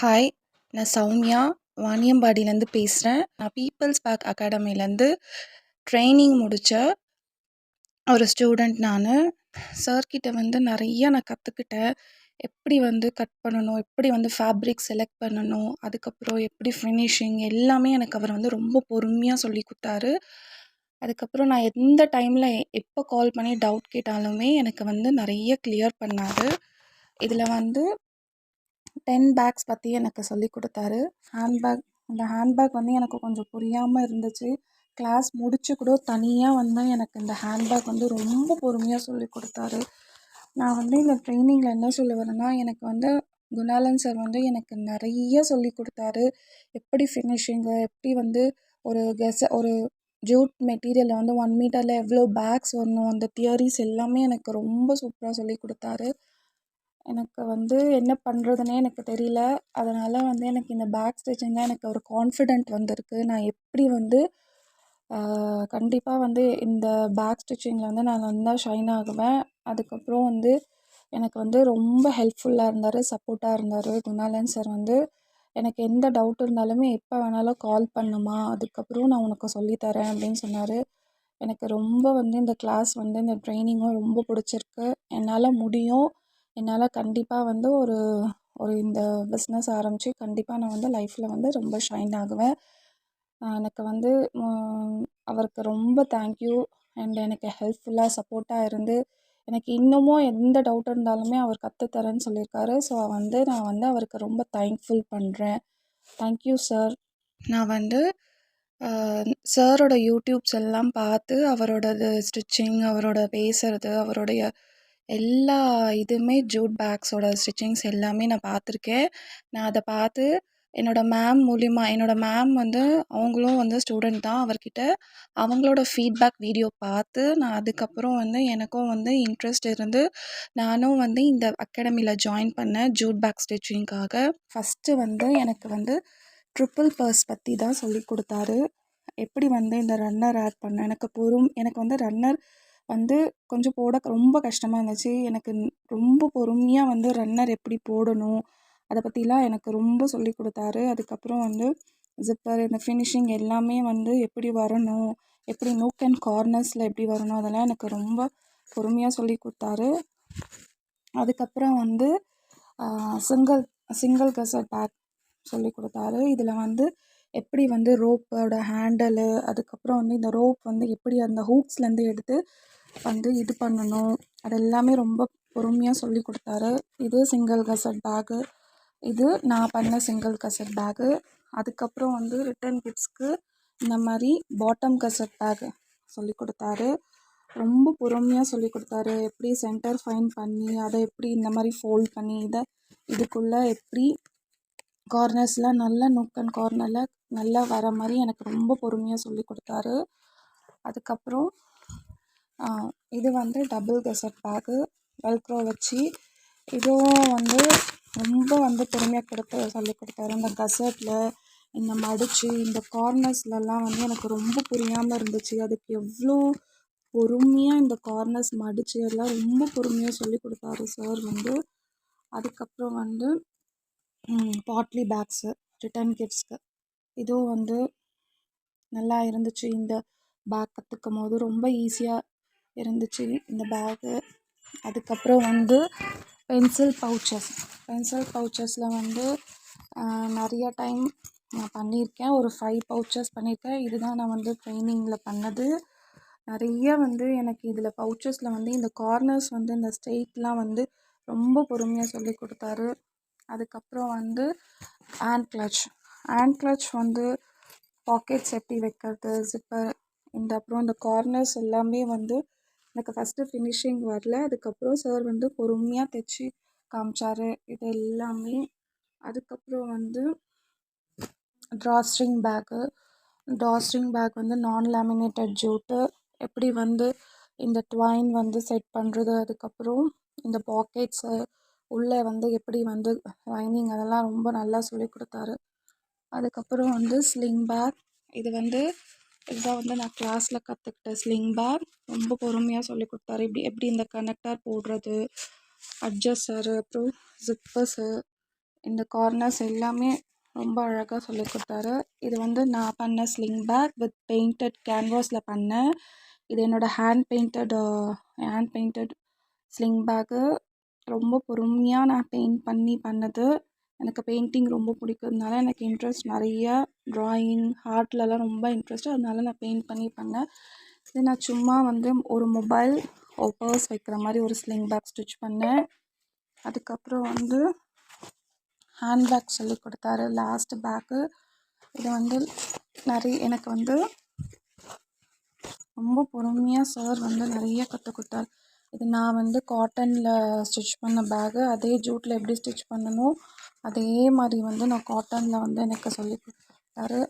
Hi நான் சௌமியா. வாணியம்பாடியிலேருந்து பேசுகிறேன் நான் பீப்புள்ஸ் பேக் அகாடமிலேருந்து ட்ரைனிங் முடித்த ஒரு ஸ்டூடெண்ட் நான். சார்கிட்ட வந்து நிறைய நான் கற்றுக்கிட்டேன் எப்படி வந்து கட் பண்ணணும்? எப்படி வந்து ஃபேப்ரிக் செலக்ட் பண்ணணும்? அதுக்கப்புறம் எப்படி ஃபினிஷிங் எல்லாமே எனக்கு அவர் வந்து ரொம்ப பொறுமையாக சொல்லி கொடுத்தாரு. அதுக்கப்புறம் நான் எந்த டைமில் எப்போ கால் பண்ணி டவுட் கேட்டாலுமே எனக்கு வந்து நிறைய கிளியர் பண்ணார். இதில் வந்து டென் பேக்ஸ் பற்றி எனக்கு சொல்லி கொடுத்தாரு. ஹேண்ட்பேக் அந்த ஹேண்ட்பேக் வந்து எனக்கு கொஞ்சம் புரியாமல் இருந்துச்சு. கிளாஸ் முடிச்சு கூட தனியாக வந்து எனக்கு இந்த ஹேண்ட்பேக் வந்து ரொம்ப பொறுமையாக சொல்லி கொடுத்தாரு. நான் வந்து இந்த ட்ரைனிங்கில் என்ன சொல்ல வரேன்னா எனக்கு வந்து குணாலன் சார் வந்து எனக்கு நிறைய சொல்லி கொடுத்தாரு. எப்படி ஃபினிஷிங்கு எப்படி வந்து ஒரு கெஸ ஒரு ஜூட் மெட்டீரியலில் வந்து ஒன் மீட்டரில் எவ்வளோ பேக்ஸ் வரணும் அந்த தியரிஸ் எல்லாமே எனக்கு ரொம்ப சூப்பராக சொல்லி கொடுத்தாரு. எனக்கு வந்து என்ன பண்ணுறதுனே எனக்கு தெரியல. அதனால் வந்து எனக்கு இந்த பேக் ஸ்டிச்சிங்கில் எனக்கு ஒரு கான்ஃபிடென்ட் வந்திருக்கு. நான் எப்படி வந்து கண்டிப்பாக வந்து இந்த பேக் ஸ்டிச்சிங்கில் வந்து நான் நல்லா ஷைன் ஆகுவேன். அதுக்கப்புறம் வந்து எனக்கு வந்து ரொம்ப ஹெல்ப்ஃபுல்லாக இருந்தார் சப்போர்ட்டாக இருந்தார் குணாலன் சார் வந்து. எனக்கு எந்த டவுட் இருந்தாலுமே எப்போ வேணாலும் கால் பண்ணுமா அதுக்கப்புறம் நான் உனக்கு சொல்லித்தரேன் அப்படின்னு சொன்னார். எனக்கு ரொம்ப வந்து இந்த கிளாஸ் வந்து இந்த ட்ரைனிங்கும் ரொம்ப பிடிச்சிருக்கு. என்னால் முடியும். என்னால் கண்டிப்பாக வந்து ஒரு ஒரு இந்த பிஸ்னஸ் ஆரம்பித்து கண்டிப்பாக நான் வந்து லைஃப்பில் வந்து ரொம்ப ஷைன் ஆகுவேன். எனக்கு வந்து அவருக்கு ரொம்ப தேங்க்யூ அண்ட் எனக்கு ஹெல்ப்ஃபுல்லாக சப்போர்ட்டாக இருந்து எனக்கு இன்னமும் எந்த டவுட் இருந்தாலுமே அவர் கற்றுத்தரேன்னு சொல்லியிருக்காரு. ஸோ வந்து நான் வந்து அவருக்கு ரொம்ப தேங்க்ஃபுல் பண்ணுறேன் தேங்க்யூ சார் நான் வந்து சாரோட யூடியூப்ஸ் எல்லாம் பார்த்து அவரோடது ஸ்டிச்சிங் அவரோட பேசுகிறது அவருடைய எல்லா இதுவுமே ஜூட் பேக்ஸோட ஸ்டிச்சிங்ஸ் எல்லாமே நான் பார்த்துருக்கேன். நான் அதை பார்த்து என்னோடய மேம் மூலிமா என்னோடய மேம் வந்து அவங்களும் வந்து ஸ்டூடெண்ட் தான். அவர்கிட்ட அவங்களோட ஃபீட்பேக் வீடியோ பார்த்து நான் அதுக்கப்புறம் வந்து எனக்கும் வந்து இன்ட்ரெஸ்ட் இருந்து நானும் வந்து இந்த அகாடமியில் ஜாயின் பண்ணேன் ஜூட் பேக் ஸ்டிச்சிங்க்காக. ஃபஸ்ட்டு வந்து எனக்கு வந்து ட்ரிப்புள் பர்ஸ் பற்றி தான் சொல்லி கொடுத்தாரு. எப்படி வந்து இந்த ரன்னர் ஆட் பண்ணேன் எனக்கு பொறும் எனக்கு வந்து ரன்னர் வந்து கொஞ்சம் போட ரொம்ப கஷ்டமாக இருந்துச்சு. எனக்கு ரொம்ப பொறுமையாக வந்து ரன்னர் எப்படி போடணும் அதை பற்றிலாம் எனக்கு ரொம்ப சொல்லி கொடுத்தாரு. அதுக்கப்புறம் வந்து ஜிப்பர் இந்த ஃபினிஷிங் எல்லாமே வந்து எப்படி வரணும் எப்படி நூக் அண்ட் கார்னர்ஸில் எப்படி வரணும் அதெல்லாம் எனக்கு ரொம்ப பொறுமையாக சொல்லி கொடுத்தாரு. அதுக்கப்புறம் வந்து சிங்கிள் சிங்கிள் கசட் பேக் சொல்லி கொடுத்தாரு. இதில் வந்து எப்படி வந்து ரோப்போட ஹேண்டலு அதுக்கப்புறம் வந்து இந்த ரோப் வந்து எப்படி அந்த ஹூக்ஸ்லேருந்து எடுத்து வந்து இது பண்ணணும். அது எல்லாமே ரொம்ப பொறுமையாக சொல்லி கொடுத்தாரு. இது சிங்கிள் கசட் பேகு இது நான் பண்ண சிங்கிள் கசட் பேகு அதுக்கப்புறம் வந்து ரிட்டன் கிஃப்ட்ஸ்க்கு இந்த மாதிரி பாட்டம் கசட் பேகு சொல்லி கொடுத்தாரு. ரொம்ப பொறுமையாக சொல்லி கொடுத்தாரு. எப்படி சென்டர் ஃபைன் பண்ணி அதை எப்படி இந்த மாதிரி ஃபோல்ட் பண்ணி இதை இதுக்குள்ளே எப்படி கார்னர்ஸ்லாம் நல்லா நுக் அண்ட் கார்னரில் நல்லா வர மாதிரி எனக்கு ரொம்ப பொறுமையாக சொல்லி கொடுத்தாரு. அதுக்கப்புறம் இது வந்து டபுள் கெசட் பேக்கு வெல்க்ரோ வச்சு. இதுவும் வந்து ரொம்ப வந்து பொறுமையாக கொடுத்து சொல்லி கொடுத்தாரு. இந்த கசட்டில் இந்த மடித்து இந்த கார்னர்ஸ்லலாம் வந்து எனக்கு ரொம்ப புரியாமல் இருந்துச்சு. அதுக்கு எவ்வளோ பொறுமையாக இந்த கார்னர்ஸ் மடித்து எல்லாம் ரொம்ப பொறுமையாக சொல்லி கொடுத்தாரு சார் வந்து. அதுக்கப்புறம் வந்து பாட்லி பேக்ஸு ரிட்டன் கிஃப்ட்ஸ்க்கு இதுவும் வந்து நல்லா இருந்துச்சு. இந்த பேக் கற்றுக்கும் போது ரொம்ப ஈஸியாக இருந்துச்சு இந்த பேகு அதுக்கப்புறம் வந்து பென்சில் பவுச்சஸ் பென்சில் பவுச்சஸில் வந்து நிறைய டைம் நான் பண்ணியிருக்கேன். ஒரு ஃபைவ் பவுச்சஸ் பண்ணியிருக்கேன். இதுதான் நான் வந்து ட்ரைனிங்கில் பண்ணது. நிறைய வந்து எனக்கு இதில் பவுச்சஸில் வந்து இந்த கார்னர்ஸ் வந்து இந்த ஸ்ட்ரெயிட்லாம் வந்து ரொம்ப பொறுமையாக சொல்லி கொடுத்தாரு. அதுக்கப்புறம் வந்து ஹேண்ட் கிளச் ஹேண்ட் கிளச் வந்து பாக்கெட்ஸ் எப்படி வைக்கிறது ஜிப்பர் இந்த அப்புறம் இந்த கார்னர்ஸ் எல்லாமே வந்து எனக்கு ஃபஸ்ட்டு ஃபினிஷிங் வரல. அதுக்கப்புறம் சார் வந்து பொறுமையாக தைச்சி காமிச்சார். இது எல்லாமே அதுக்கப்புறம் வந்து ட்ராஸ்ட்ரிங் பேக்கு ட்ராஸ்ட்ரிங் பேக் வந்து நான் லேமினேட்டட் ஜூட்டு எப்படி வந்து இந்த ட்வைன் வந்து செட் பண்ணுறது அதுக்கப்புறம் இந்த பாக்கெட்ஸு உள்ளே வந்து எப்படி வந்து லைனிங் அதெல்லாம் ரொம்ப நல்லா சொல்லி கொடுத்தாரு. அதுக்கப்புறம் வந்து ஸ்லிங் பேக் இது வந்து இதுதான் வந்து நான் கிளாஸில் கற்றுக்கிட்ட ஸ்லிங் பேக் ரொம்ப பொறுமையாக சொல்லி கொடுத்தாரு. இப்படி எப்படி இந்த கனெக்டர் போடுறது அட்ஜஸ்டரு அப்புறம் ஜிப்பர்ஸு இந்த கார்னர்ஸ் எல்லாமே ரொம்ப அழகாக சொல்லி கொடுத்தாரு. இது வந்து நான் பண்ண ஸ்லிங் பேக் வித் பெயிண்டட் கேன்வாஸில் பண்ணேன். இது என்னோடய hand painted hand painted sling bag ரொம்ப பொறுமையாக நான் பெயிண்ட் பண்ணி பண்ணது. எனக்கு பெயிண்டிங் ரொம்ப பிடிக்கிறதுனால எனக்கு இன்ட்ரெஸ்ட் நிறையா ட்ராயிங் ஆர்ட்லலாம் ரொம்ப இன்ட்ரெஸ்ட்டு அதனால நான் பெயிண்ட் பண்ணி பண்ணேன் இது நான் சும்மா வந்து ஒரு மொபைல் ஒரு பர்ஸ் வைக்கிற மாதிரி ஒரு ஸ்லிங் பேக் ஸ்டிச் பண்ணேன். அதுக்கப்புறம் வந்து ஹேண்ட் பேக் சொல்லி கொடுத்தாரு. லாஸ்ட் பேக்கு இது வந்து நிறைய எனக்கு வந்து ரொம்ப பொறுமையாக சார் வந்து நிறைய கற்றுக் கொடுத்தாரு. இது நான் வந்து காட்டனில் ஸ்டிச் பண்ண பேகு அதே ஜூட்டில் எப்படி ஸ்டிச் பண்ணணும் அதே மாதிரி வந்து நான் காட்டனில் வந்து எனக்கு சொல்லி கொடுத்தாரு.